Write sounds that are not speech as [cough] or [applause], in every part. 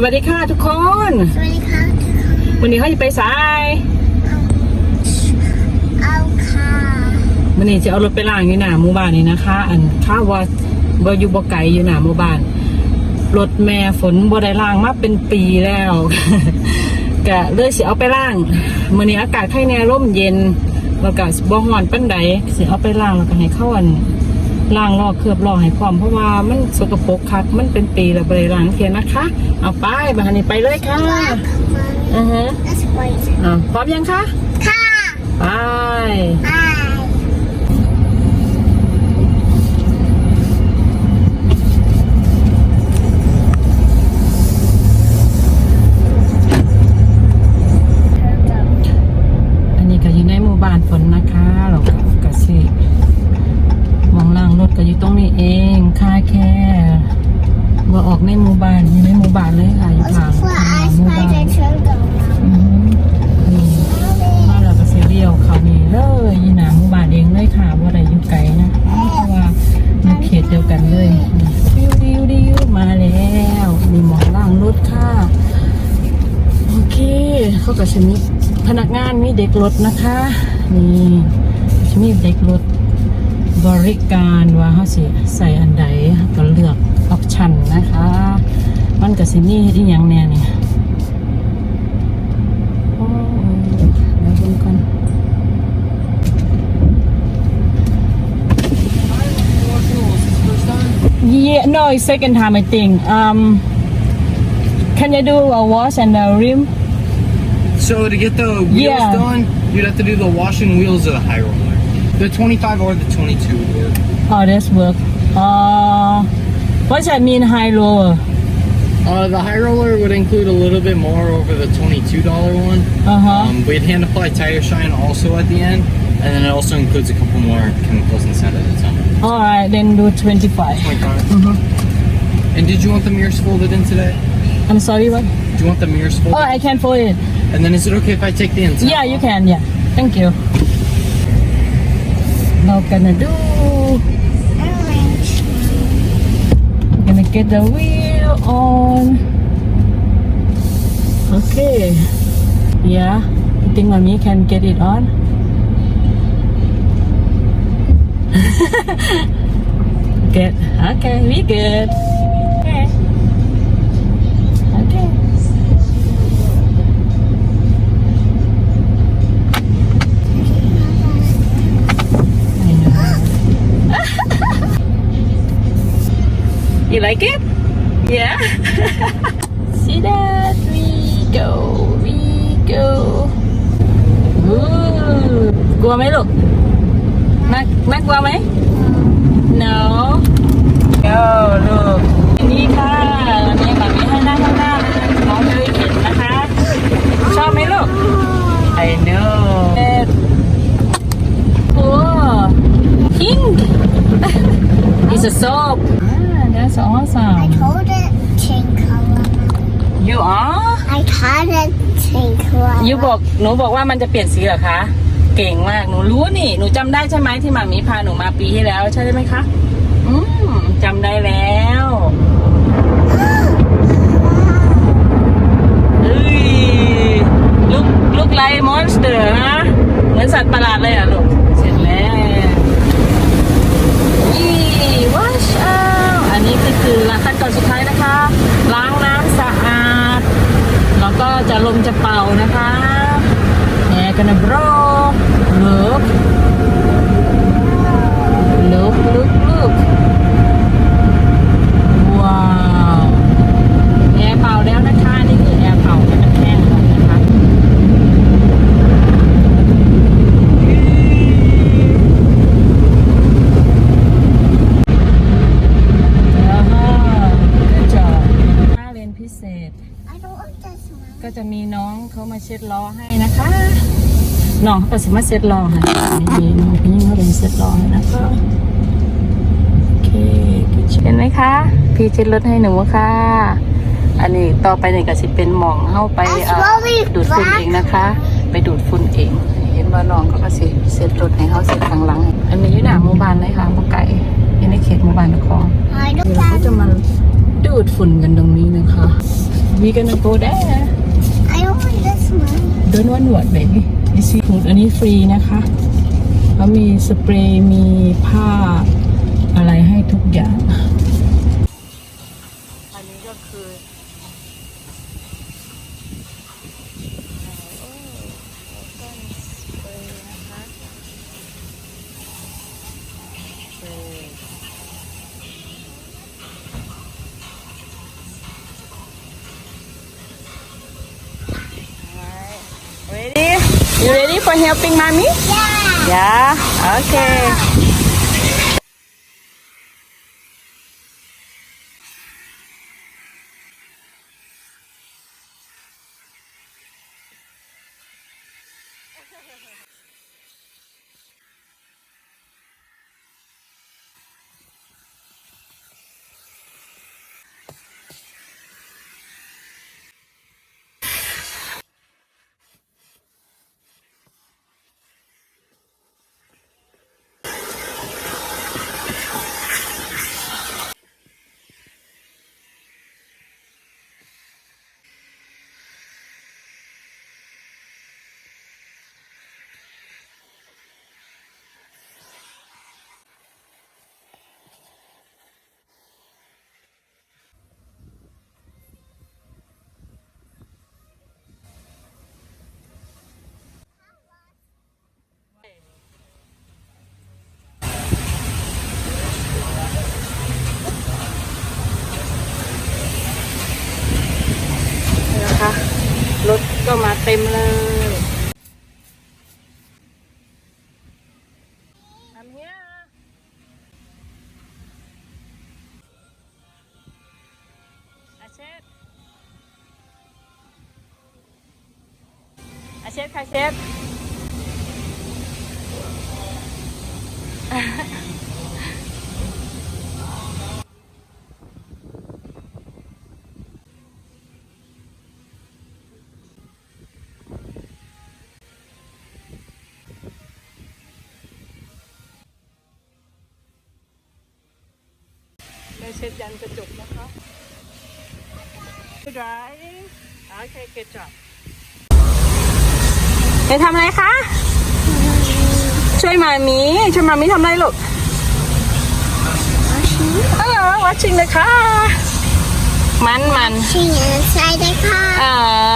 สวัสดีค่ะทุกคน สวัสดีค่ะวันนี้เขาจะไปสายเอาค่ะวันนี้จะเอารถไปล้างอยู่หน้าหมู่บ้านนี่นะคะ อันข้าวว่าว่าอยู่บ่ไกลอยู่หน้าหมู่บ้านรถแม่ฝนบ่ได้ล้างมาเป็นปีแล้วก็เลยสิเอาไปล้างมื้อนี้อากาศไข้แน่ร่มเย็นแล้วก็บ่ร้อนปานใดสิเอาไปล้างแล้วก็ให้เข้าอัน ล้างลอกเคลือบลอกให้พร้อมเพราะว่ามันสกปรกคักมันเป็นปีแล้วบ่ได้ล้างเทียนะคะ เอาไปบัดนี้ไปเลยค่ะว่ามาอือฮะ That's right อ่าพร้อมยังคะค่ะไปบา อกในหมู่บ้านอยู่ในหมู่บ้านเลยค่ะอยู่ทางหมู่บ้านอือฮึนี่มาเราก็เสียเดียวเขานี่เลยยู่หนาหมู่บ้านเองเลยค่ะว่าได้อยู่ไกลนะเพราะว่าอยู่เขตเดียวกันเลยดิวดิวดิวมาแล้วมีหมอล่างรถค่ะโอเคเขาก็จะมีพนักงานมีเด็กรถนะคะนี่จะมีเด็กรถบริการว่าเขาสิใส่อันใดก็เลือก ออปชันนะคะ มันก็สิมีเฮ็ดอหย่างแน่เนี่ยโอ้เดี๋ยวดูกัน Yeah, no, it's second time I think. Um, can you do a wash and a rim? So to get the wheels Yeah. done, you'd have to do the washing wheels of the high roller. The 25 or the 22 would work. Oh, that's work. Uh, what's that mean high roller? Uh, the high roller would include a little bit more over the $22 one. Uh huh. Um, we'd hand apply tire shine also at the end, and then it also includes a couple more chemicals inside of the tunnel. All right, then do 25. 25. Mhm. And did you want the mirrors folded in today? I'm sorry, what? Do you want the mirrors Oh, folded? I can't fold it. And then is it okay if I take the inside? Yeah, you can. Yeah. Thank you. Now gonna do. Orange. Gonna get the wheel on. Okay. Yeah. You think mommy can get it on? [laughs] good. Okay, we good. Okay. You like it? Yeah. See that? We go. We go. Ooh. กลัวไหมลูกแม่แม่กลัวไหม No Go ลูกนี่ค่ะวันนี้แบบนี้ให้นั่งข้างหน้าเลยน้องเลยเห็นนะคะ ชอบไหมลูก I know Cool Pink It's a soap ah, That's I awesome told it pink color. You are I told it pink color. ยูบอกหนูบอกว่ามันจะเปลี่ยนสีเหรอคะ เก่งมาก หนูรู้นี่ หนูจำได้ใช่ไหมที่หมามีพาหนูมาปีที่แล้วใช่ไหมคะ อืมจำได้แล้วเอ้ยลูกลูกไลมอนสเตอร์นะ เหมือนสัตว์ประหลาดเลยอะลูก เสร็จแล้วยี่วัชเอาอันนี้ก็คือขั้นตอนสุดท้ายนะคะ ล้างน้ำสะอาด แล้วก็จะ ลมจะเป่านะคะแอร์กันนะบรอเลิฟ look look ว้าวแอร์เป่าแล้วนะคะ นี่คือแอร์เป่าให้มันแห้งลงนะคะ แล้วก็ก็จอดห้าเลนพิเศษ I don't want this one. ก็จะมีน้องเขามาเช็ดล้อให้นะคะน้องก็สิมาเช็ดล้อให้มีน้องพี่ยิ่งเขาเป็นเช็ดล้อให้นะคะโอเคเห็นไหมคะ พี่เช็ดรถให้หนูค่ะ อันนี้ต่อไปนี่ก็สิเป็นหมองเข้าไปเอ่อดูดฝุ่นเองนะคะ ไปดูดฝุ่นเอง เห็นว่าน้องเขาก็สิเช็ดรถให้เขาเช็ดข้างหลัง อันนี้อยู่หน้าหมู่บ้านเลยค่ะบ่ไก่อยู่ในเขตหมู่บ้านนคร I don't เดี๋ยวเราก็จะมาดูดฝุ่นกันตรงนี้นะคะ we gonna go there I don't want this one. don't want what baby this is food อันนี้ฟรีนะคะเขามีสเปรย์มีผ้า You ready for helping mommy? Yeah. Yeah. Okay. นี่ ก็มาเต็มเลย I'm here. That's it. อาเชฟค่ะเชฟ ได้เช็ดยันกระจกนะคะดรายโอเคเกจบไปทำอะไรคะ ช่วยมามีช่วยมามีทำอะไรลูกเออ watching เลยค่ะมันมัน She inside the car. เอ่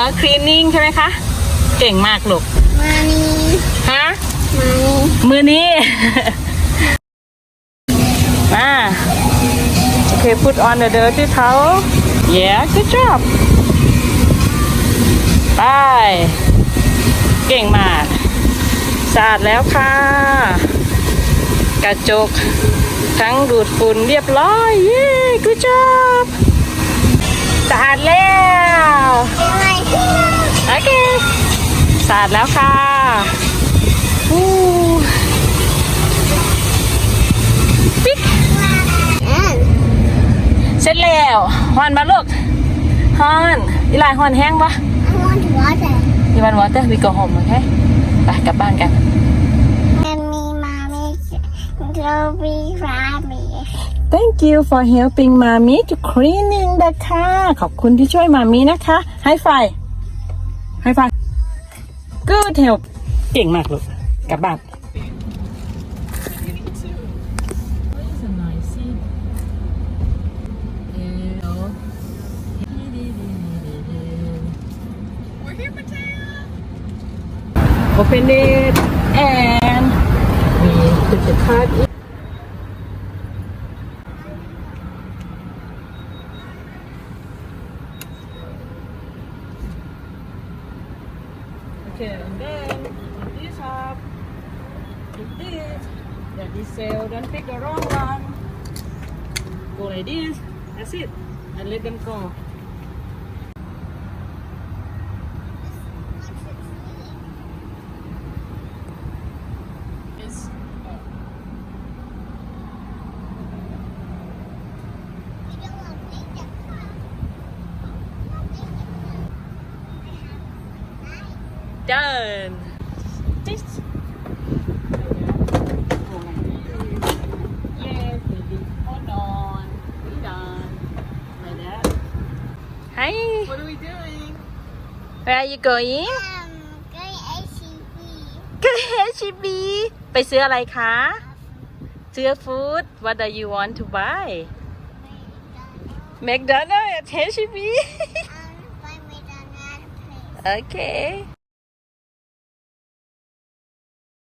อ cleaning ใช่ไหมคะ เก่งมากลูก Mommy. ฮะ Mommy. มือนี้มา โอเค put on the dirty towel yeah good job ไปเก่งมากสะอาดแล้วค่ะ กระจก ทั้งดูดฝุ่นเรียบร้อย เย้ good job สะอาดแล้ว โอเคสะอาดแล้วค่ะ ฮอนมาลูกฮอนอีหลายฮอนแห้งปะ I want water. อีวันวอเตอร์วิกโกโฮมโอเคไปกลับบ้านกัน And me, mommy, go be mommy. Thank you for helping mommy to cleaning the car ขอบคุณที่ช่วยมามีนะคะ ให้ไฟ ให้ไฟ Good help เก่งมากลูกกลับบ้าน Open it and we put the card in. Okay, and then put this up, put this, that is sale, don't pick the wrong one. Go like this, that's it, and let them go. Yes Done. This. Yes, baby. Hold on. We done. Like that. Hi What are we doing? Where are you going Um, going ACB. ก็ HEB ไปซื้ออะไรคะซื้อ food What do you want to buy McDonald's at HEB Um, buy me the place. Okay